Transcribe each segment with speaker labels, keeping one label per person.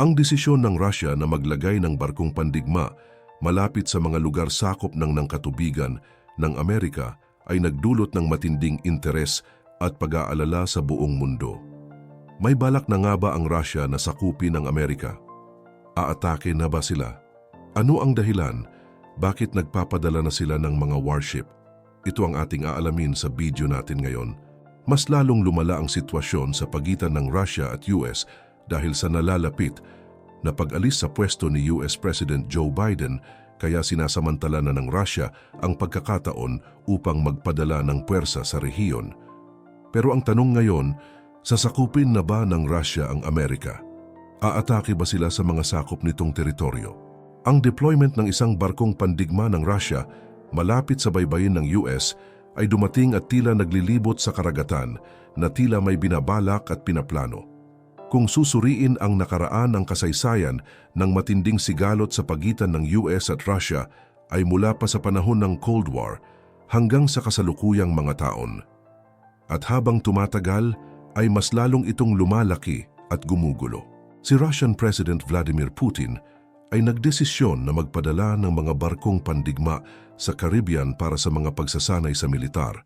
Speaker 1: Ang desisyon ng Russia na maglagay ng barkong pandigma malapit sa mga lugar sakop ng ng katubigan ng Amerika ay nagdulot ng matinding interes at pag-aalala sa buong mundo. May balak na nga ba ang Russia na sakupin ang Amerika? Aatake na ba sila? Ano ang dahilan? Bakit nagpapadala na sila ng mga warship? Ito ang ating aalamin sa video natin ngayon. Mas lalong lumala ang sitwasyon sa pagitan ng Russia at US dahil sa nalalapit na pag-alis sa pwesto ni US President Joe Biden kaya sinasamantala na ng Russia ang pagkakataon upang magpadala ng puwersa sa rehiyon. Pero ang tanong ngayon, sasakupin na ba ng Russia ang Amerika? Aatake ba sila sa mga sakop nitong teritoryo? Ang deployment ng isang barkong pandigma ng Russia malapit sa baybayin ng US ay dumating at tila naglilibot sa karagatan na tila may binabalak at pinaplano. Kung susuriin ang nakaraan ng kasaysayan ng matinding sigalot sa pagitan ng US at Russia ay mula pa sa panahon ng Cold War hanggang sa kasalukuyang mga taon. At habang tumatagal ay mas lalong itong lumalaki at gumugulo. Si Russian President Vladimir Putin ay nagdesisyon na magpadala ng mga barkong pandigma sa Caribbean para sa mga pagsasanay sa militar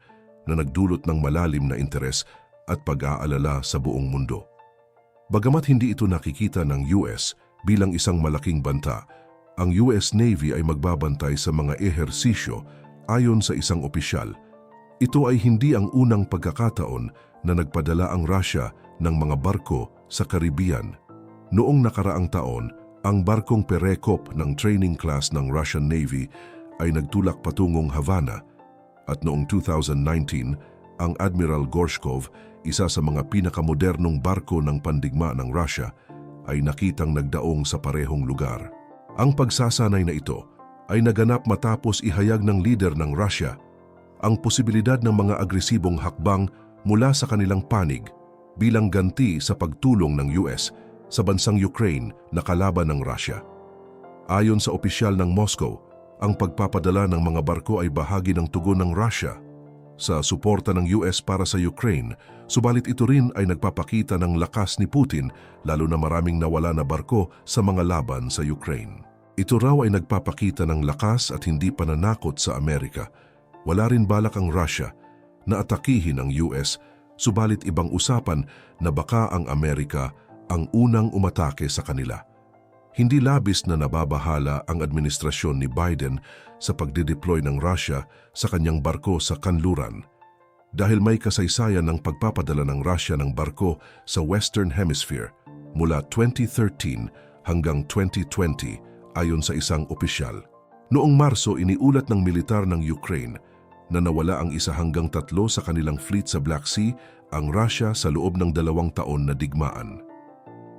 Speaker 1: na nagdulot ng malalim na interes at pag-aalala sa buong mundo. Bagamat hindi ito nakikita ng US bilang isang malaking banta, ang US Navy ay magbabantay sa mga ehersisyo ayon sa isang opisyal. Ito ay hindi ang unang pagkakataon na nagpadala ang Russia ng mga barko sa Caribbean. Noong nakaraang taon, ang barkong Perekop ng training class ng Russian Navy ay nagtulak patungong Havana at noong 2019, ang Admiral Gorshkov, isa sa mga pinakamodernong barko ng pandigma ng Russia, ay nakitang nagdaong sa parehong lugar. Ang pagsasanay na ito ay naganap matapos ihayag ng leader ng Russia ang posibilidad ng mga agresibong hakbang mula sa kanilang panig bilang ganti sa pagtulong ng US sa bansang Ukraine na kalaban ng Russia. Ayon sa opisyal ng Moscow, ang pagpapadala ng mga barko ay bahagi ng tugon ng Russia sa suporta ng US para sa Ukraine, subalit ito rin ay nagpapakita ng lakas ni Putin lalo na maraming nawala na barko sa mga laban sa Ukraine. Ito raw ay nagpapakita ng lakas at hindi pananakot sa Amerika. Wala rin balak ang Russia na atakihin ang US, subalit ibang usapan na baka ang Amerika ang unang umatake sa kanila. Hindi labis na nababahala ang administrasyon ni Biden sa pagdedeploy ng Russia sa kanyang barko sa kanluran dahil may kasaysayan ng pagpapadala ng Russia ng barko sa Western Hemisphere mula 2013 hanggang 2020 ayon sa isang opisyal. Noong Marso, iniulat ng militar ng Ukraine na nawala ang isa hanggang tatlo sa kanilang fleet sa Black Sea ang Russia sa loob ng dalawang taon na digmaan.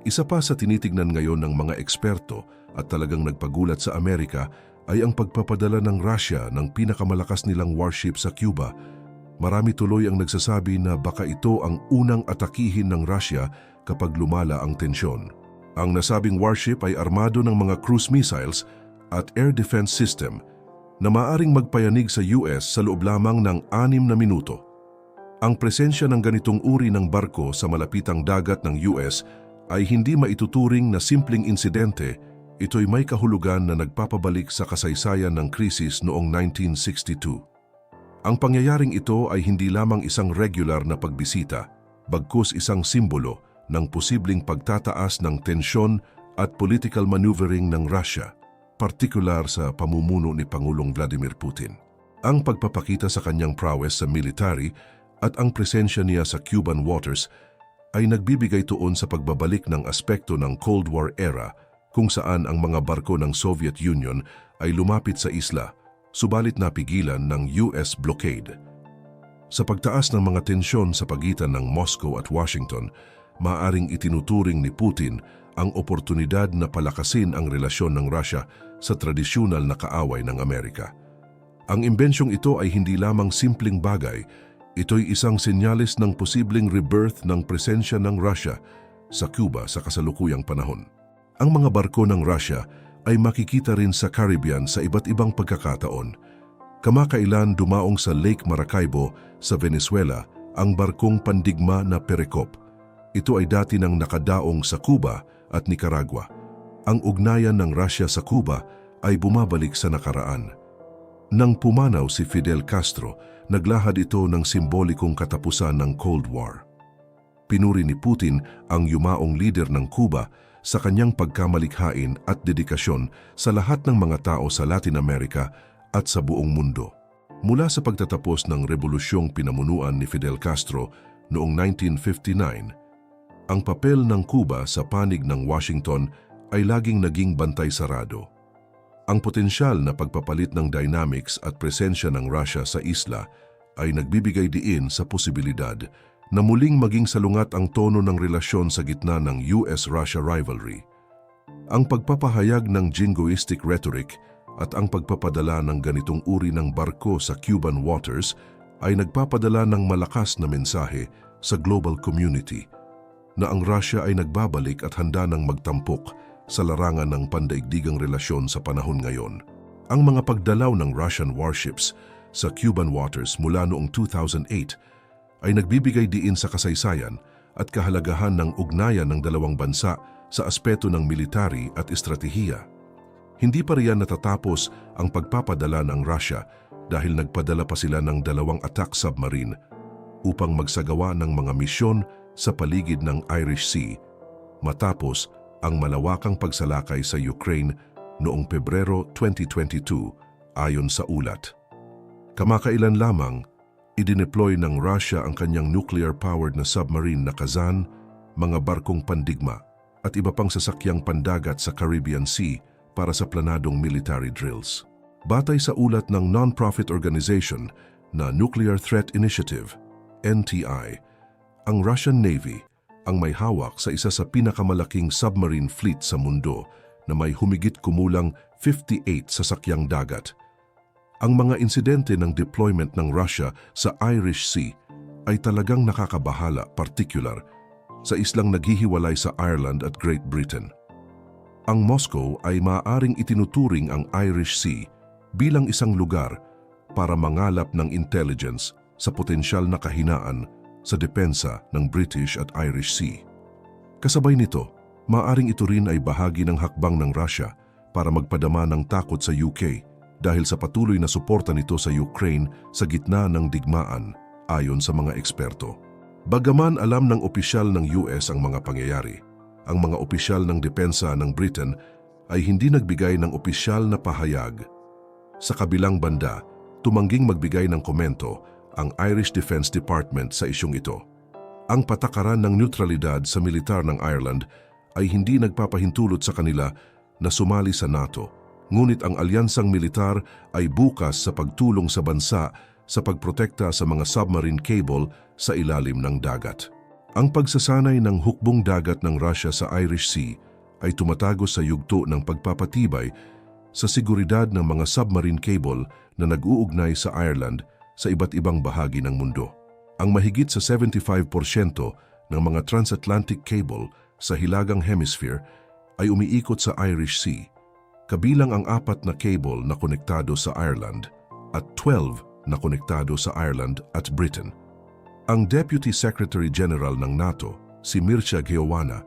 Speaker 1: Isa pa sa tinitignan ngayon ng mga eksperto at talagang nagpagulat sa Amerika ay ang pagpapadala ng Russia ng pinakamalakas nilang warship sa Cuba. Marami tuloy ang nagsasabi na baka ito ang unang atakihin ng Russia kapag lumala ang tensyon. Ang nasabing warship ay armado ng mga cruise missiles at air defense system na maaring magpayanig sa US sa loob lamang ng anim na minuto. Ang presensya ng ganitong uri ng barko sa malapitang dagat ng US ay hindi maituturing na simpleng insidente, ito'y may kahulugan na nagpapabalik sa kasaysayan ng krisis noong 1962. Ang pangyayaring ito ay hindi lamang isang regular na pagbisita, bagkus isang simbolo ng posibleng pagtataas ng tensyon at political maneuvering ng Russia, partikular sa pamumuno ni Pangulong Vladimir Putin. Ang pagpapakita sa kanyang prowess sa military at ang presensya niya sa Cuban waters ay nagbibigay tuon sa pagbabalik ng aspekto ng Cold War era kung saan ang mga barko ng Soviet Union ay lumapit sa isla, subalit napigilan ng US blockade. Sa pagtaas ng mga tensyon sa pagitan ng Moscow at Washington, maaring itinuturing ni Putin ang oportunidad na palakasin ang relasyon ng Russia sa tradisyonal na kaaway ng Amerika. Ang imbensyong ito ay hindi lamang simpleng bagay, ito'y isang senyalis ng posibleng rebirth ng presensya ng Russia sa Cuba sa kasalukuyang panahon. Ang mga barko ng Russia ay makikita rin sa Caribbean sa iba't ibang pagkakataon. Kamakailan dumaong sa Lake Maracaibo sa Venezuela ang barkong pandigma na Perekop. Ito ay dati nang nakadaong sa Cuba at Nicaragua. Ang ugnayan ng Russia sa Cuba ay bumabalik sa nakaraan. Nang pumanaw si Fidel Castro, naglahad ito ng simbolikong katapusan ng Cold War. Pinuri ni Putin ang yumaong leader ng Cuba sa kanyang pagkamalikhain at dedikasyon sa lahat ng mga tao sa Latin America at sa buong mundo. Mula sa pagtatapos ng revolusyong pinamunuan ni Fidel Castro noong 1959, ang papel ng Cuba sa panig ng Washington ay laging naging bantay sarado. Ang potensyal na pagpapalit ng dynamics at presensya ng Russia sa isla ay nagbibigay diin sa posibilidad na muling maging salungat ang tono ng relasyon sa gitna ng US-Russia rivalry. Ang pagpapahayag ng jingoistic rhetoric at ang pagpapadala ng ganitong uri ng barko sa Cuban waters ay nagpapadala ng malakas na mensahe sa global community na ang Russia ay nagbabalik at handa ng magtampok sa larangan ng pandaigdigang relasyon sa panahon ngayon. Ang mga pagdalaw ng Russian warships sa Cuban waters mula noong 2008 ay nagbibigay diin sa kasaysayan at kahalagahan ng ugnayan ng dalawang bansa sa aspeto ng military at estratehiya. Hindi pa riyan natatapos ang pagpapadala ng Russia dahil nagpadala pa sila ng dalawang attack submarine upang magsagawa ng mga misyon sa paligid ng Irish Sea matapos ang malawakang pagsalakay sa Ukraine noong Pebrero 2022 ayon sa ulat. Kamakailan lamang, idineploy ng Russia ang kanyang nuclear-powered na submarine na Kazan, mga barkong pandigma at iba pang sasakyang pandagat sa Caribbean Sea para sa planadong military drills. Batay sa ulat ng non-profit organization na Nuclear Threat Initiative, NTI, ang Russian Navy ang may hawak sa isa sa pinakamalaking submarine fleet sa mundo na may humigit kumulang 58 sasakyang dagat. Ang mga insidente ng deployment ng Russia sa Irish Sea ay talagang nakakabahala particular sa islang naghihiwalay sa Ireland at Great Britain. Ang Moscow ay maaaring itinuturing ang Irish Sea bilang isang lugar para mangalap ng intelligence sa potensyal na kahinaan sa depensa ng British at Irish Sea. Kasabay nito, maaring ito rin ay bahagi ng hakbang ng Russia para magpadama ng takot sa UK dahil sa patuloy na suporta nito sa Ukraine sa gitna ng digmaan ayon sa mga eksperto. Bagaman alam ng opisyal ng US ang mga pangyayari, ang mga opisyal ng depensa ng Britain ay hindi nagbigay ng opisyal na pahayag. Sa kabilang banda, tumangging magbigay ng komento ang Irish Defence Department sa isyong ito. Ang patakaran ng neutralidad sa militar ng Ireland ay hindi nagpapahintulot sa kanila na sumali sa NATO, ngunit ang alyansang militar ay bukas sa pagtulong sa bansa sa pagprotekta sa mga submarine cable sa ilalim ng dagat. Ang pagsasanay ng hukbong dagat ng Russia sa Irish Sea ay tumatago sa yugto ng pagpapatibay sa seguridad ng mga submarine cable na nag-uugnay sa Ireland sa iba't ibang bahagi ng mundo. Ang mahigit sa 75% ng mga transatlantic cable sa hilagang hemisphere ay umiikot sa Irish Sea, kabilang ang apat na cable na konektado sa Ireland at 12 na konektado sa Ireland at Britain. Ang Deputy Secretary General ng NATO, si Mircea Geowana,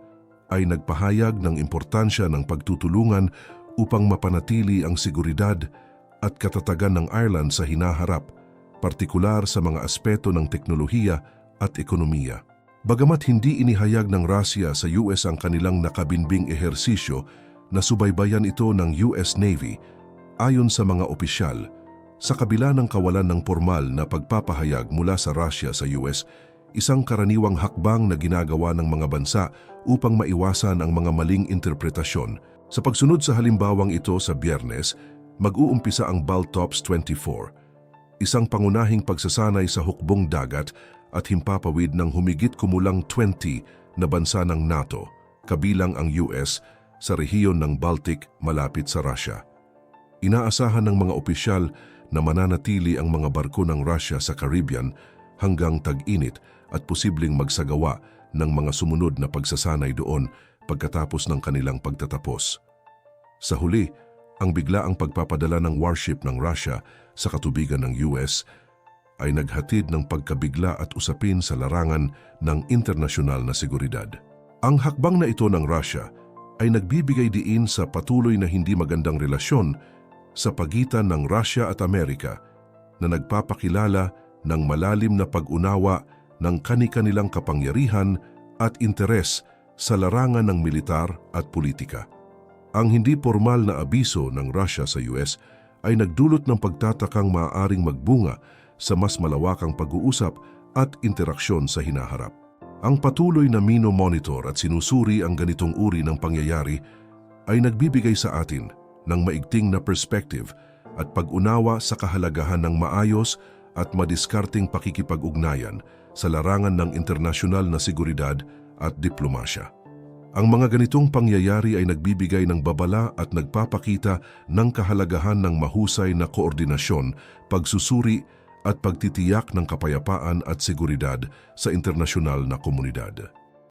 Speaker 1: ay nagpahayag ng importansya ng pagtutulungan upang mapanatili ang seguridad at katatagan ng Ireland sa hinaharap, partikular sa mga aspeto ng teknolohiya at ekonomiya. Bagamat hindi inihayag ng Russia sa US ang kanilang nakabinbing ehersisyo na subaybayan ito ng US Navy, ayon sa mga opisyal, sa kabila ng kawalan ng formal na pagpapahayag mula sa Russia sa US, isang karaniwang hakbang na ginagawa ng mga bansa upang maiwasan ang mga maling interpretasyon. Sa pagsunod sa halimbawang ito sa biyernes, mag-uumpisa ang Baltops 24, isang pangunahing pagsasanay sa hukbong dagat at himpapawid ng humigit kumulang 20 na bansa ng NATO, kabilang ang US, sa rehiyon ng Baltic malapit sa Russia. Inaasahan ng mga opisyal na mananatili ang mga barko ng Russia sa Caribbean hanggang tag-init at posibleng magsagawa ng mga sumunod na pagsasanay doon pagkatapos ng kanilang pagtatapos. Sa huli, ang biglaang pagpapadala ng warship ng Russia sa katubigan ng US ay naghatid ng pagkabigla at usapin sa larangan ng internasyonal na seguridad. Ang hakbang na ito ng Russia ay nagbibigay diin sa patuloy na hindi magandang relasyon sa pagitan ng Russia at Amerika na nagpapakilala ng malalim na pag-unawa ng kani-kanilang kapangyarihan at interes sa larangan ng militar at politika. Ang hindi formal na abiso ng Russia sa US ay nagdulot ng pagtatakang maaaring magbunga sa mas malawakang pag-uusap at interaksyon sa hinaharap. Ang patuloy na mino-monitor at sinusuri ang ganitong uri ng pangyayari ay nagbibigay sa atin ng maigting na perspective at pag-unawa sa kahalagahan ng maayos at madiskarteng pakikipag-ugnayan sa larangan ng internasyonal na seguridad at diplomasya. Ang mga ganitong pangyayari ay nagbibigay ng babala at nagpapakita ng kahalagahan ng mahusay na koordinasyon, pagsusuri at pagtitiyak ng kapayapaan at seguridad sa internasyonal na komunidad.